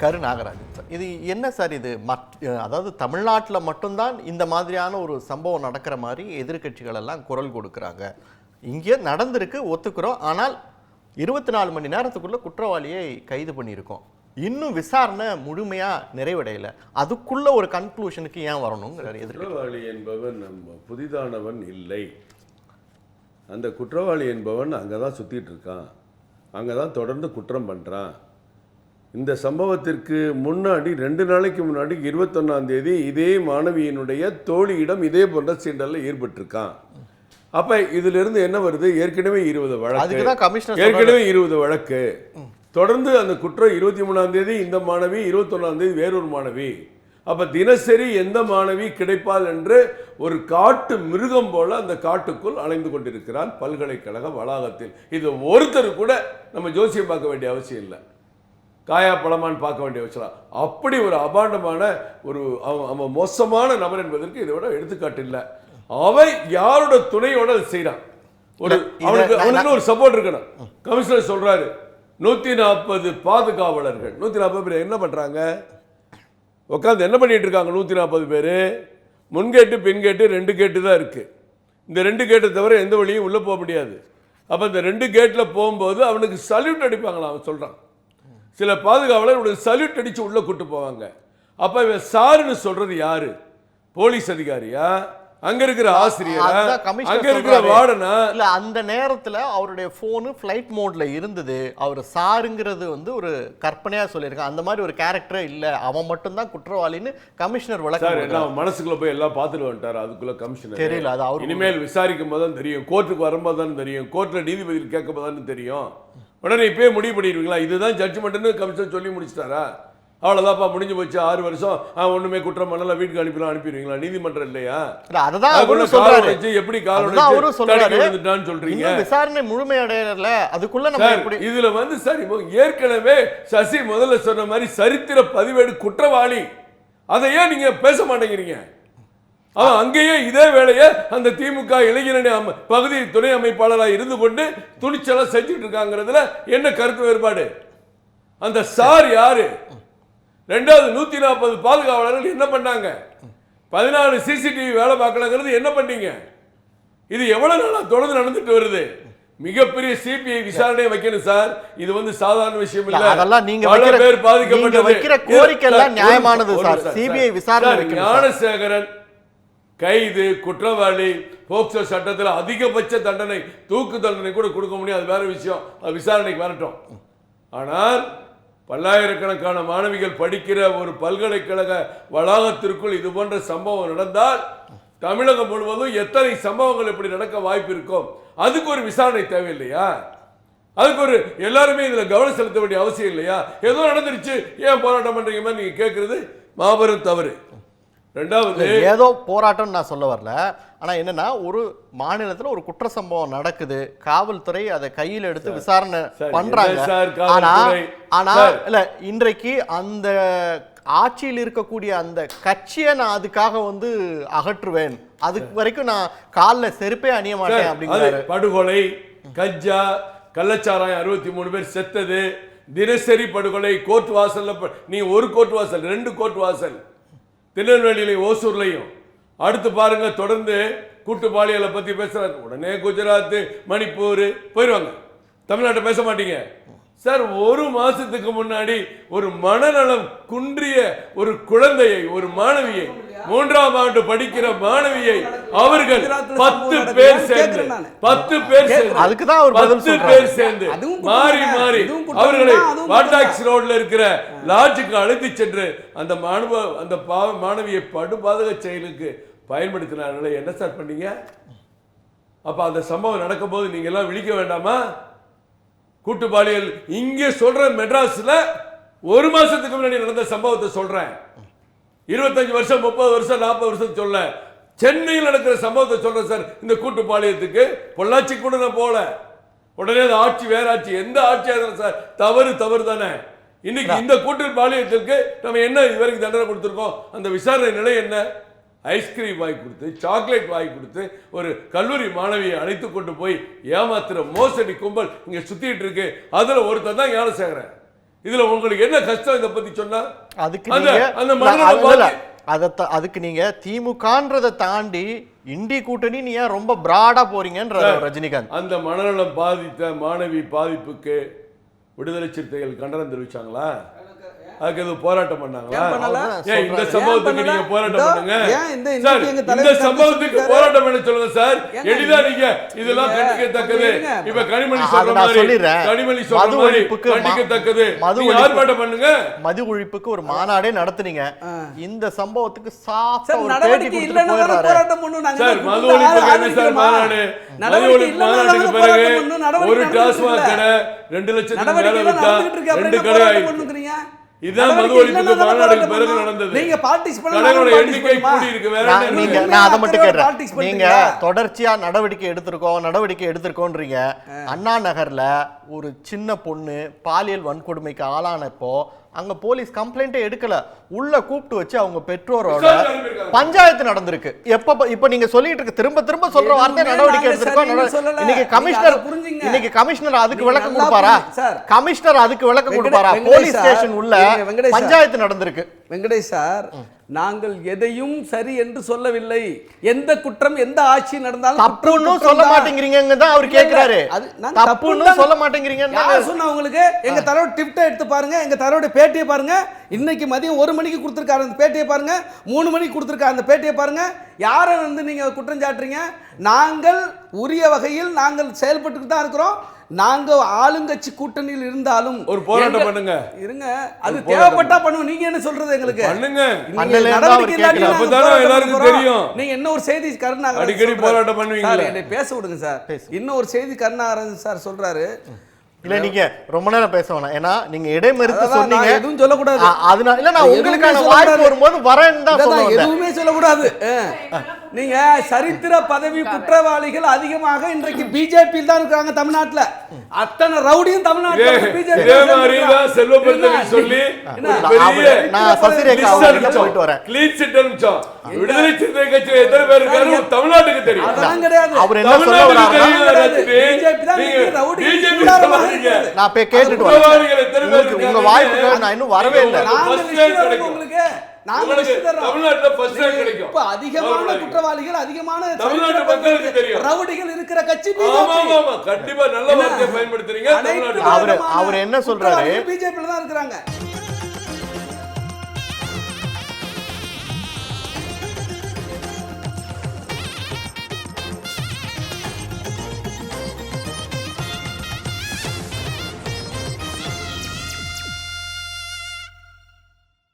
கரு நாகராஜன் சார். இது என்ன சார் இது? மத் அதாவது தமிழ்நாட்டில் மட்டும்தான் இந்த மாதிரியான ஒரு சம்பவம் நடக்கிற மாதிரி எதிர்க்கட்சிகள் எல்லாம் குரல் கொடுக்குறாங்க. இங்கே நடந்திருக்கு ஒத்துக்கிறோம். ஆனால் இருபத்தி நாலு மணி நேரத்துக்குள்ள குற்றவாளியை கைது பண்ணியிருக்கோம். இன்னும் விசாரணை முழுமையா நிறைவடையல. அதுக்குள்ள ஒரு கன்க்ளூஷனுக்கு ஏன் வரணுங்கிறார் குற்றவாளி என்பவன் நம்ம புதிதானவன் இல்லை. அந்த குற்றவாளி என்பவன் அங்கே தான் சுற்றிட்டு இருக்கான். அங்கே தான் தொடர்ந்து குற்றம் பண்ணுறான் இந்த சம்பவத்திற்கு முன்னாடி ரெண்டு நாளைக்கு முன்னாடி இருபத்தொன்னாம் தேதி இதே மாணவியினுடைய தோழியிடம் இதே போன்ற சீண்டலில் ஈடுபட்டிருக்கான் அப்ப இதுல இருந்து என்ன வருது? ஏற்கனவே இருபது வழக்கு. ஏற்கனவே இருபது வழக்கு. தொடர்ந்து அந்த குற்றம் இருபத்தி மூணாம் தேதி இந்த மாணவி இருபத்தொன்னாம் தேதி வேறொரு மாணவி. அப்ப தினசரி எந்த மாணவி கிடைப்பாள் என்று ஒரு காட்டு மிருகம் போல அந்த காட்டுக்குள் அலைந்து கொண்டிருக்கிறான் பல்கலைக்கழக வளாகத்தில். இது ஒருத்தர் கூட நம்ம ஜோசியம் பார்க்க வேண்டிய அவசியம் இல்லை. காயா பழமான்னு பார்க்க வேண்டிய இல்லை. அப்படி ஒரு அபாண்டமான ஒரு அவன் அவன் மோசமான நபர் என்பதற்கு இதை விட எடுத்துக்காட்டு இல்லை. அவன் யாரோட துணையோட அதை செய்றான்? ஒரு அவனுக்கு அவனுக்கு ஒரு சப்போர்ட் இருக்கணும். கமிஷனர் சொல்றாரு நூத்தி நாற்பது பாதுகாவலர்கள். நூத்தி நாற்பது பேர் என்ன பண்றாங்க? உட்காந்து என்ன பண்ணிட்டு இருக்காங்க நூத்தி நாற்பது பேர்? முன்கேட்டு பின்கேட்டு ரெண்டு கேட்டு தான் இருக்கு. இந்த ரெண்டு கேட்டை தவிர எந்த வழியும் உள்ள போக முடியாது. அப்ப இந்த ரெண்டு கேட்ல போகும்போது அவனுக்கு சல்யூட் அடிப்பாங்களா அவன் சொல்றான். சில பாதுகாவலர் சல்யூட் அடிச்சு உள்ள கூட்டு போவாங்க. அப்ப இவன் சாருன்னு சொல்றது யாரு? போலீஸ் அதிகாரியா? அங்க இருக்கிற ஆசிரியரா? அங்க இருக்கிற. வார்டனா? இல்ல அந்த நேரத்துல அவருடைய போனு ஃபிளைட் மோட்ல இருந்தது. அவர் சாருங்கிறது வந்து ஒரு கற்பனையா சொல்லியிருக்கான் அந்த மாதிரி ஒரு கேரக்டரே இல்ல. அவன் மட்டும்தான் குற்றவாளின்னு கமிஷனர் கொடுத்தாரு. அவன் மனசுக்குள்ள போய் எல்லாம் பார்த்துட்டு வந்துட்டாரு. அதுக்குள்ள கமிஷனர் தெரியல அது அவரு இனிமேல் விசாரிக்கும் போது தான் தெரியும். கோர்ட்டுக்கு வரும்போது தான் தெரியும். கோர்ட்ல நீதிபதி கேட்கும் போது தான் தெரியும். உடனே இப்பயே முடிவு பண்ணிடுவீங்களா? இதுதான் ஜட்ஜ்மெண்ட்னு கமிஷன் சொல்லி முடிச்சிட்டாரா? அவ்வளோதான்ப்பா முடிஞ்சு போச்சு. ஆறு வருஷம். ஒண்ணுமே குற்றம் பண்ணல. வீட்டுக்கு அனுப்பிடலாம் அனுப்பிடுவீங்களா? நீதிமன்றம் இல்லையா? உடைச்சு எப்படி கால் அதுதான் அவரும் உடைச்சு சொல்றாரு. தடுக்கி விழுந்துட்டான்னு சொல்றீங்க. விசாரணை முழுமையடையல அதுக்குள்ள நம்ம இதுல வந்து சார் இப்போ ஏற்கனவே சசி முதல்ல சொன்ன மாதிரி சரித்திர பதிவேடு குற்றவாளி. அதை ஏன் நீங்க பேச மாட்டேங்கிறீங்க. அவன் அங்கேயே இதே வேலையை அந்த திமுக இளைஞரணி பகுதி துணை அமைப்பாளராக இருந்து கொண்டு துணிச்சலா செஞ்சுட்டு இருக்காங்கிறதுல என்ன கருத்து வேறுபாடு? அந்த சார் யாரு? ரெண்டாவது நூத்தி நாற்பது பாதுகாவலர்கள் என்ன பண்ணாங்க? பதினாலு சிசிடிவி வேலை பார்க்கலங்கிறது என்ன பண்ணீங்க? இது எவ்வளவு நாளா தொடர்ந்து நடந்துட்டு வருது? மிகப்பெரிய சிபிஐ விசாரணை வைக்கணும் சார். இது வந்து சாதாரண விஷயம் இல்ல, அதெல்லாம் நீங்க பல வைக்கிற- பேர் பாதிக்கப்பட்டது. நீங்க வைக்கிற கோரிக்கை எல்லாம் நியாயமானது சார். சார். விசாரணை. ஞானசேகரன் கைது குற்றவாளி போக்சோ சட்டத்தில் அதிகபட்ச தண்டனை தூக்கு தண்டனை கூட கொடுக்க முடியும் அது வேற விஷயம். அது விசாரணைக்கு வரட்டும். ஆனால் பல்லாயிரக்கணக்கான மாணவிகள் படிக்கிற ஒரு பல்கலைக்கழக வளாகத்திற்குள் இது போன்ற சம்பவம் நடந்தால் தமிழகம் முழுவதும் எத்தனை சம்பவங்கள் இப்படி நடக்க வாய்ப்பு இருக்கும் அதுக்கு ஒரு விசாரணை தேவையில்லையா? அதுக்கு ஒரு எல்லாருமே இதில் கவனம் செலுத்த வேண்டிய அவசியம் இல்லையா? ஏதோ நடந்துருச்சு. ஏன் போராட்டம் பண்ணுறீங்க மாதிரி நீங்கள் கேட்குறது மாபெரும் தவறு. ரெண்டாவது ஏதோ போராட்டம் நான் சொல்ல வரல. ஆனா என்னன்னா ஒரு மாநிலத்துல ஒரு குற்ற சம்பவம் நடக்குது. காவல்துறை அதை கையில் எடுத்து விசாரணை சார், பண்றாங்க. ஆனா? ஆனா. இல்ல இன்றைக்கு அந்த ஆட்சியில் இருக்கக்கூடிய அந்த கட்சியை நான் அதுக்காக வந்து அகற்றுவேன். அதுக்கு வரைக்கும் நான் கால்ல செருப்பே அணிய மாட்டேன் அப்படிங்கிறாரு. படுகொலை கஞ்சா கள்ளச்சாராயம் அறுபத்தி மூணு பேர் செத்தது. தினசரி படுகொலை கோர்ட் வாசல்ல நீ ஒரு கோர்ட் வாசல் ரெண்டு கோர்ட் வாசல். திருநெல்வேலியிலையும் ஓசூர்லையும். அடுத்து பாருங்கள் தொடர்ந்து கூட்டு பாலியலை பத்தி உடனே குஜராத்து மணிப்பூர் போயிடுவாங்க தமிழ்நாட்டை பேச மாட்டீங்க. சார் ஒரு மாசத்துக்கு முன்னாடி ஒரு மனநலம் குன்றிய ஒரு குழந்தையை ஒரு மாணவியை மூன்றாம் ஆண்டு படிக்கிற மாணவியை அவர்கள் பத்து பேர். சேர்ந்து. பத்து பேர் சேர்ந்து அதுக்கு தான் அவர் பதில் பத்து சொல்றாரு. பேர் சேர்ந்து மாறி. மாறி அவர்களை வாட்டாக்ஸ் ரோட்ல இருக்கிற லாட்ஜுக்கு அழைத்து சென்று அந்த மாணவ அந்த பாவ- மாணவியை படுபாதக செயலுக்கு பயன்படுத்தினார்களே என்ன சார் பண்ணீங்க அப்ப அந்த சம்பவம் நடக்கும்போது நீங்க எல்லாம் விழிக்க வேண்டாமா கூட்டு பாலியல் இங்கே சொல்ற மெட்ராஸ்ல ஒரு மாசத்துக்கு முன்னாடி நடந்த சம்பவத்தை சொல்றேன். இருபத்தஞ்சு வருஷம் முப்பது வருஷம் நாற்பது வருஷம் சொல்ல. சென்னையில் நடக்கிற சம்பவத்தை சொல்றேன் சார் இந்த கூட்டு பாலியத்துக்கு பொள்ளாச்சி கூட நான் போல உடனே அது ஆட்சி வேற ஆட்சி எந்த ஆட்சியா இருந்தாலும் சார் தவறு தவறு தானே. இன்னைக்கு இந்த கூட்டு பாலியத்திற்கு நம்ம என்ன இதுவரைக்கும் தண்டனை கொடுத்துருக்கோம்? அந்த விசாரணை நிலை என்ன? ஐஸ்கிரீம் வாங்கி கொடுத்து சாக்லேட் வாங்கி கொடுத்து ஒரு கல்லூரி மாணவியை அழைத்து கொண்டு போய் ஏமாத்துற மோசடி கும்பல் இங்க சுத்திட்டு இருக்கு. அதுல ஒருத்தன் தான் ஞானசேகரன் இதுல உங்களுக்கு என்ன கஷ்டம் இதை பத்தி சொன்னா? அதுக்கு அது- அதுக்கு நீங்க திமுகன்றதை தாண்டி இண்டி கூட்டணி நீ ஏன் ரொம்ப பிராடா போறீங்கன்ற ரஜினிகாந்த். அந்த மனநலம் பாதித்த மாணவி பாதிப்புக்கு விடுதலை சிறுத்தைகள் கண்டனம் தெரிவிச்சாங்களா? அதுக்கு எதுவும் போராட்டம் பண்ணாங்களா? ஏன் இந்த சம்பவத்துக்கு? நீங்க போராட்டம் பண்ணுங்க? ஏன் இந்த சம்பவத்துக்கு போராட்டம் பண்ண சொல்லுங்க சார். எளிதா நீங்க. இதெல்லாம் கண்டிக்கத்தக்கது. இப்ப கனிமொழி அது சொல்ற நான் மாதிரி. கனிமொழி சொல்ற மது மாதிரி கண்டிக்கத்தக்கது. மது ஆர்ப்பாட்டம் பண்ணுங்க. மது ஒழிப்புக்கு ஒரு மாநாடே நடத்துனீங்க. இந்த சம்பவத்துக்கு சாஃப்டா ஒரு நடவடிக்கை இல்லைன்னா போராட்டம் பண்ணணும்? நாங்க சார் மது ஒழிப்புக்கு என்ன சார்? மாநாடு? மது ஒழிப்பு மாநாட்டுக்கு பிறகு ஒரு டாஸ்மாக் கடை ரெண்டு லட்சத்துக்கு மேல அப்புறம் ரெண்டு கடை? இதுதான் மது மாநாடுக்கு பிறகு. நடந்தது நீங்க எண்ணிக்கை கூடி இருக்கு வேற? நான் அதை மட்டும்? தொடர்ச்சியா நடவடிக்கை எடுத்திருக்கோம் நடவடிக்கை எடுத்திருக்கோன்றீங்க அண்ணா நகர்ல ஒரு சின்ன பொண்ணு பாலியல் வன்கொடுமைக்கு ஆளானப்போ அங்க போலீஸ் கம்ப்ளைண்ட்டே எடுக்கல உள்ள கூப்பிட்டு வச்சு அவங்க பெற்றோரோட. பஞ்சாயத்து நடந்திருக்கு எப்ப இப்ப நீங்க சொல்லிட்டு இருக்க திரும்ப திரும்ப சொல்ற வார்த்தை நடவடிக்கை எடுத்திருக்கோம். இன்னைக்கு கமிஷனர். இன்னைக்கு கமிஷனர் அதுக்கு விளக்கம் கொடுப்பாரா. கமிஷனர் அதுக்கு விளக்கம் கொடுப்பாரா போலீஸ் ஸ்டேஷன் உள்ள. பஞ்சாயத்து நடந்திருக்கு வெங்கடேஷ் சார் நாங்கள் எதையும் சரி என்று சொல்லவில்லை. எந்த குற்றம் எந்த ஆட்சி நடந்தாலும் தப்புன்னு சொல்ல. மாட்டேங்கிறீங்க தான் அவர் நான் தப்புன்னு சொல்ல மாட்டேங்கிறீங்கன்னு யார் சொன்னா உங்களுக்கு? எங்க தலைவர் டிப்ட எடுத்து பாருங்க எங்க தலைவருடைய பேட்டியை பாருங்க. இன்னைக்கு மதியம் ஒரு மணிக்கு கொடுத்துருக்காரு அந்த பேட்டியை பாருங்க. மூணு மணிக்கு கொடுத்துருக்காரு அந்த பேட்டியை பாருங்க. யாரை வந்து நீங்க குற்றம் சாட்டுறீங்க? நாங்கள் உரிய வகையில் நாங்கள் செயல்பட்டு தான் இருக்கிறோம். நாங்க ஆளுங்கட்சி கூட்டணியில் இருந்தாலும் ஒரு போராட்டம் பண்ணுங்க. இருங்க அது தேவைப்பட்டா பண்ணுவோம் நீங்க என்ன சொல்றது எங்களுக்கு பண்ணுங்க. தெரியும். நீங்க என்ன ஒரு செய்தி கருணாகரன் அடிக்கடி. போராட்டம் பண்ணுவீங்களே. சார், என்னை பேச விடுங்க சார் பேசு. இன்னும் ஒரு செய்தி கருணாகரன் சார் சொல்றாரு இல்ல நீங்க ரொம்ப நேரம் பேச வேணாம் ஏன்னா நீங்க இடைமறுத்து சொன்னீங்க எதுவும் சொல்லக்கூடாது. அதனால இல்ல நான் உங்களுக்கான. வாய்ப்பு வரும்போது வரேன்னு தான் எதுவுமே சொல்லக்கூடாது. நீங்க சரித்திர பதவி குற்றவாளிகள் அதிகமாக இன்றைக்கு பிஜேபி தான் இருக்காங்க தமிழ்நாட்டுல. அத்தனை ரவுடியும் தமிழ்நாட்டுல பிஜேபி சொல்லி. விடுதலை சிறுத்தை கட்சியில எத்தனை பேர் இருக்காரு? தமிழ்நாட்டுக்கு தெரியும். அதெல்லாம் கிடையாது. அவர் என்ன சொல்ல. நான் போய் கேட்டுட்டு வரேன். உங்க? வாய்ப்புக்கு நான் இன்னும் வரவே இல்லை. உங்களுக்கு. இப்ப அதிகமான. குற்றவாளிகள் அதிகமான. ரவுடிகள் இருக்கிற கட்சி பிஜேபி கண்டிப்பா நல்ல வார்த்தையை பயன்படுத்துறீங்க. அவரு- என்ன சொல்றாரு? பிஜேபில தான் இருக்கிறாங்க.